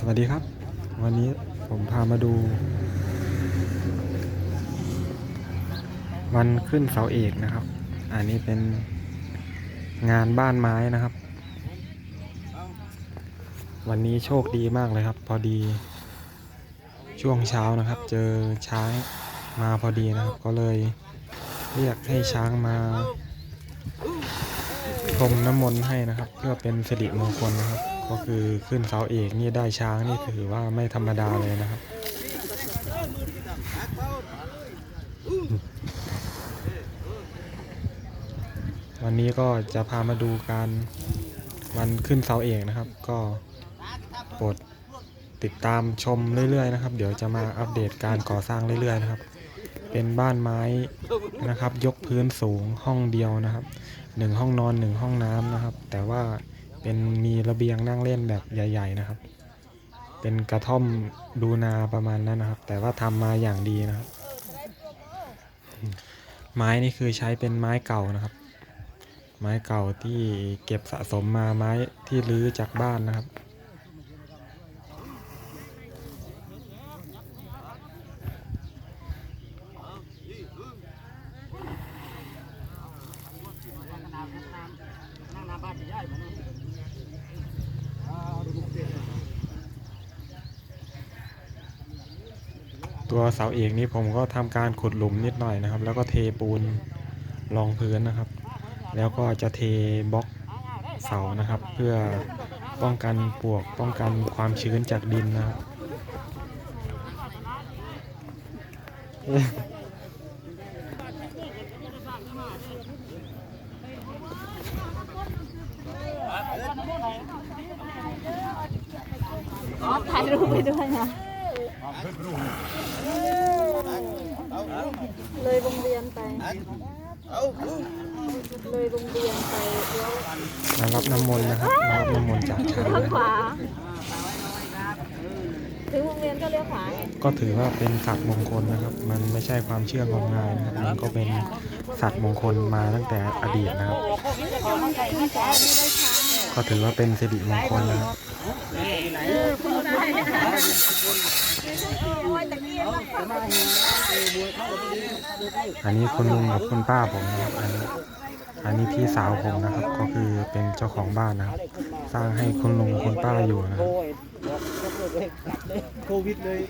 สวัสดีครับ วันนี้ผมพามาดู วันขึ้นเสาเอกนะครับ อันนี้เป็นงานบ้านไม้นะครับ วันนี้โชคดีมากเลยครับ พอดีช่วงเช้านะครับ เจอช้างมาพอดีนะครับ ก็เลยเรียกให้ช้างมาพรมน้ำมนต์ให้นะครับ เพื่อเป็นสิริมงคลนะครับ ก็คือขึ้นเสาเอกนี่ได้ช้างนี่ถือว่าไม่ธรรมดาเลยนะครับ วันนี้ก็จะพามาดูการวันขึ้นเสาเอกนะครับ ก็โปรดติดตามชมเรื่อยๆนะครับ เดี๋ยวจะมาอัปเดตการก่อสร้างเรื่อยๆนะครับ เป็นบ้านไม้นะครับ ยกพื้นสูงห้องเดียวนะครับหนึ่งห้องนอนหนึ่งห้องน้ำนะครับ แต่ว่า เป็นมีระเบียงนั่งเล่นแบบใหญ่ ๆนะครับ เป็นกระท่อมดูนาประมาณนั้นนะครับ แต่ว่าทำมาอย่างดีนะครับ ไม้นี่คือใช้เป็นไม้เก่านะครับ ไม้เก่าที่เก็บสะสมมาไม้ที่รื้อจากบ้านนะครับ ตัวเสาเอกนี่ผมก็ทำการขุดหลุมนิดหน่อยนะครับ แล้วก็เทปูนรองพื้นนะครับ แล้วก็จะเทบล็อกเสานะครับ เพื่อป้องกันปลวกป้องกันความชื้นจากดินนะครับายรูปไปด้วยนะเลยวงเวียนไปเลยวงเวียนไปเลี้ยวมารับน้ำมนต์นะครับมารับน้ำมนต์จากช้างเลี้ยวนะขวาถึงวงเวียนก็เลี้ยวขวาไงก็ถือว่าเป็นสัตว์มงคลนะครับ มันไม่ใช่ความเชื่องมงายนะครับมันก็เป็นสัตว์มงคลมาตั้งแต่อดีตนะครับขึ้นขวาไม่ได้ช้าง ก็ถือว่าเป็นสิริมงคลนะครับอันนี้คุณลุงกับคุณป้าผมนะครับอันนี้อันนี้พี่สาวผมนะครับ ก็คือเป็นเจ้าของบ้านนะครับ สร้างให้คุณลุงคุณป้าอยู่นะครับโอ้ยบอกยกเลิกเลยโควิดเลย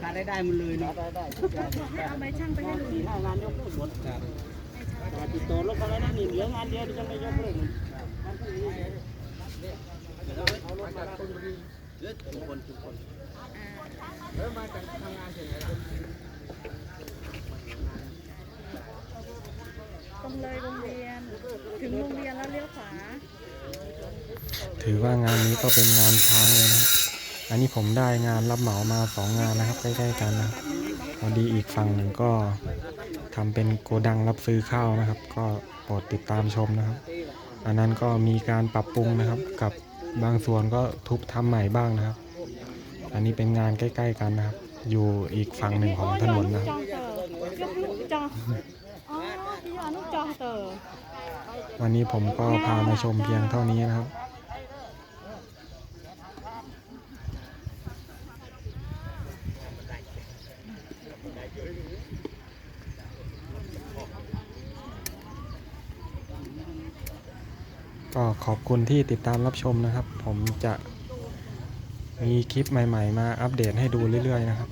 ขาดได้ได้หมันเลยเนาะเอาใบช่างไปให้ลุงหน้างานยกเลิกหมดครับแต่ติดต่อรถเขาแล้วนะนี่เหลืองานเดียวที่จะไม่ยกเลิก มันพรุ่งเอารถมาคนดีทุกคนทุกคนเริ่มมาจากทำงานเสร็จแล้วตรงเลยวงเวียน ถึงวงเวียนแล้วเลี้ยวขวา ถือว่างานนี้ก็เป็นงานช้างเลยนะ อันนี้ผมได้งานรับเหมามาสองงานนะครับใกล้ๆกันนะพอดีอีกฝั่งหนึ่งก็ทำเป็นโกดังรับซื้อข้าวนะครับ ก็โปรดติดตามชมนะครับ อันนั้นก็มีการปรับปรุงนะครับ กับบางส่วนก็ทุบทำใหม่บ้างนะครับ อันนี้เป็นงานใกล้ ๆ กันนะครับ อยู่อีกฝั่งหนึ่งของถนนนะครับวันนี้ผมก็พามาชมเพียงเท่านี้นะครับ ก็ขอบคุณที่ติดตามรับชมนะครับ ผมจะมีคลิปใหม่ ๆ มาอัปเดตให้ดูเรื่อย ๆ นะครับ